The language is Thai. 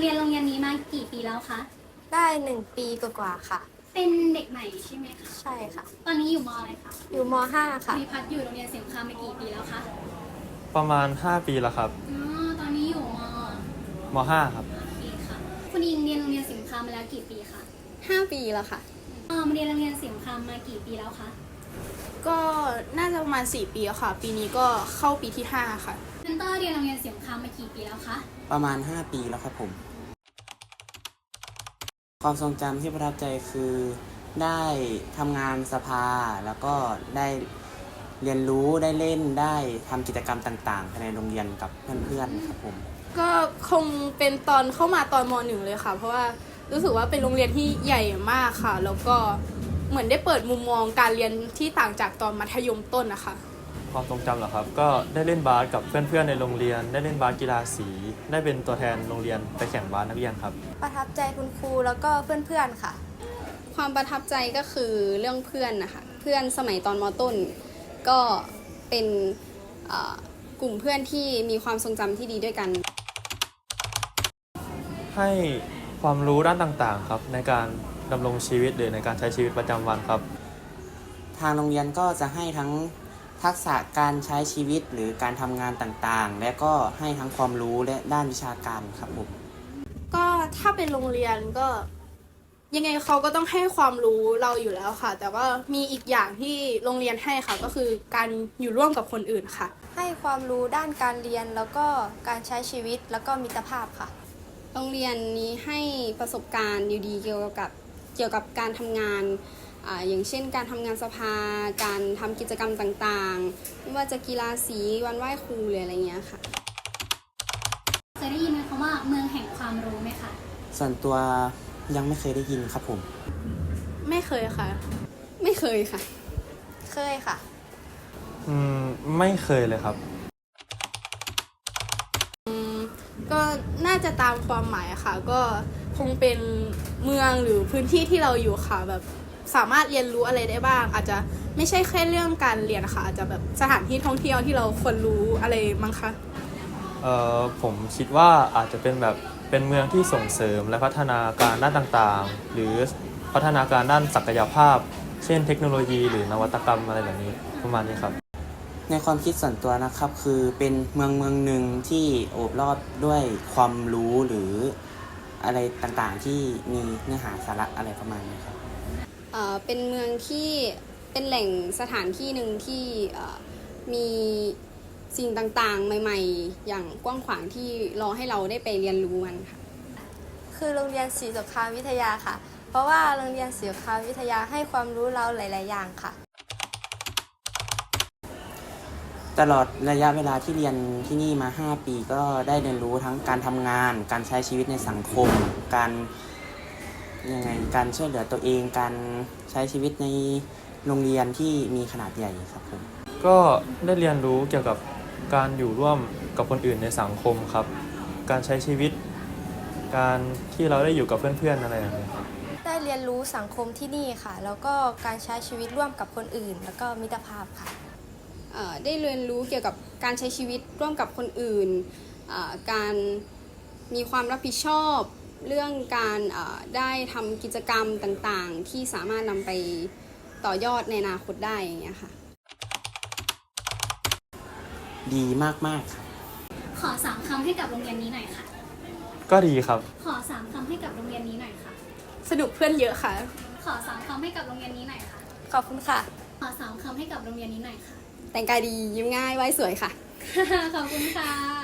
เรียนโรงเรียนนี้มากี่ปีแล้วคะ ได้หนึ่งปีกว่าๆค่ะ เป็นเด็กใหม่ใช่ไหมคะ ใช่ค่ะ ตอนนี้อยู่มอะไรคะอยู่ม .5 ค่ะ มีพัดอยู่โรงเรียนเสียงคำมากี่ปีแล้วคะประมาณ 5 ปีแล้วครับอ๋อตอนนี้อยู่มม .5 ครับปีค่ะ คุณอิงเรียนโรงเรียนเสียงคำมาแล้วกี่ปีคะ5ปีแล้วค่ะ อ๋อมาเรียนโรงเรียนเสียงคำมากี่ปีแล้วคะ ก็น่าจะประมาณ4ปีแล้วค่ะ ปีนี้ก็เข้าปีที่5ค่ะ เซนเตอร์เรียนโรงเรียนเสียงคำมากี่ปีแล้วคะ ประมาณ 5 ปีแล้วครับผม ความทรงจำที่ประทับใจคือได้ทำงานสภา แล้วก็ได้เรียนรู้ได้เล่นได้ทำกิจกรรมต่างๆภายในโรงเรียนกับเพื่อนๆครับผม ก็คงเป็นตอนเข้ามาตอนมหนึ่งเลยค่ะ เพราะว่ารู้สึกว่าเป็นโรงเรียนที่ใหญ่มากค่ะ แล้วก็เหมือนได้เปิดมุมมองการเรียนที่ต่างจากตอนมัธยมต้นนะคะ ความทรงจำเหรอครับ ก็ได้เล่นบาสกับเพื่อนๆในโรงเรียน ได้เล่นบาสกีฬาสี ได้เป็นตัวแทนโรงเรียนไปแข่งบาสนักเรียนครับ ประทับใจคุณครูแล้วก็เพื่อนๆค่ะ ความประทับใจก็คือเรื่องเพื่อนนะคะ เพื่อนสมัยตอนมต้น ก็เป็นเอ่อกลุ่มเพื่อนที่มีความทรงจำที่ดีด้วยกัน ให้ความรู้ด้านต่างๆครับในการดำรงชีวิตหรือในการใช้ชีวิตประจำวันครับ ทางโรงเรียนก็จะให้ทั้ง ทักษะการใช้ชีวิตหรือการทำงานต่างๆ และก็ให้ทั้งความรู้และด้านวิชาการครับผมก็ถ้าเป็นโรงเรียนก็ ยังไงเขาก็ต้องให้ความรู้เราอยู่แล้วค่ะ แต่ว่ามีอีกอย่างที่โรงเรียนให้ค่ะ ก็คือการอยู่ร่วมกับคนอื่นค่ะ ให้ความรู้ด้านการเรียนแล้วก็การใช้ชีวิตแล้วก็มิตรภาพค่ะ โรงเรียนนี้ให้ประสบการณ์ดีๆเกี่ยวกับเกี่ยวกับการทำงาน อาอย่างเช่นการทำงานสภา การทำกิจกรรมต่างๆ ไม่ว่าจะกีฬาสีวันไหว้ครูหรืออะไรเงี้ยค่ะเคยได้ยินไหมคะว่าเมืองแห่งความรู้ไหมคะส่วนตัวยังไม่เคยได้ยินครับผม ไม่เคยค่ะ ไม่เคยค่ะ เคยค่ะ อืม ไม่เคยเลยครับ ก็น่าจะตามความหมายอะค่ะ ก็คงเป็นเมืองหรือพื้นที่ที่เราอยู่ค่ะแบบ สามารถเรียนรู้อะไรได้บ้าง อาจจะไม่ใช่แค่เรื่องการเรียนค่ะ อาจจะแบบสถานที่ท่องเที่ยวที่เราควรรู้อะไรมั้งคะเอ่อผมคิดว่าอาจจะเป็นแบบเป็นเมืองที่ส่งเสริมและพัฒนาการด้านต่างๆ หรือพัฒนาการด้านศักยภาพ เช่นเทคโนโลยี หรือนวัตกรรมอะไรแบบนี้ประมาณนี้ครับ ในความคิดส่วนตัวนะครับคือเป็นเมืองเมืองหนึ่งที่โอบรอบด้วยความรู้หรืออะไรต่างๆที่มีเนื้อหาสาระอะไรประมาณนี้ครับ เอ่อเป็นเมืองที่เป็นแหล่งสถานที่หนึ่งที่เอ่อมีสิ่งต่างๆ ใหม่ ๆ อย่างกว้างขวางที่รอให้เราได้ไปเรียนรู้มันค่ะ คือโรงเรียนศรีสงครามวิทยาค่ะ เพราะว่าโรงเรียนศรีสงครามวิทยาให้ความรู้เราหลาย ๆ อย่างค่ะ ตลอดระยะเวลาที่เรียนที่นี่มา 5 ปีก็ได้เรียนรู้ทั้งการทำงาน การใช้ชีวิตในสังคม การ ยังไงการช่วยเหลือตัวเองการใช้ชีวิตในโรงเรียนที่มีขนาดใหญ่ครับผมก็ได้เรียนรู้เกี่ยวกับการอยู่ร่วมกับคนอื่นในสังคมครับ การใช้ชีวิต การที่เราได้อยู่กับเพื่อนๆอะไรแบบนี้ครับได้เรียนรู้สังคมที่นี่ค่ะ แล้วก็การใช้ชีวิตร่วมกับคนอื่น แล้วก็มิตรภาพค่ะ เอ่อได้เรียนรู้เกี่ยวกับการใช้ชีวิตร่วมกับคนอื่นเอ่อการมีความรับผิดชอบ เรื่องการเอ่อได้ทำกิจกรรมต่างๆ ที่สามารถนำไปต่อยอดในอนาคตได้อย่างเงี้ยค่ะ ดีมากๆครับ ขอสามคำให้กับโรงเรียนนี้หน่อยค่ะ ก็ดีครับ ขอสามคำให้กับโรงเรียนนี้หน่อยค่ะ สนุกเพื่อนเยอะค่ะ ขอสามคำให้กับโรงเรียนนี้หน่อยค่ะ ขอบคุณค่ะ ขอสามคำให้กับโรงเรียนนี้หน่อยค่ะ แต่งกายดียิ้มง่ายไว้สวยค่ะ ขอบคุณค่ะ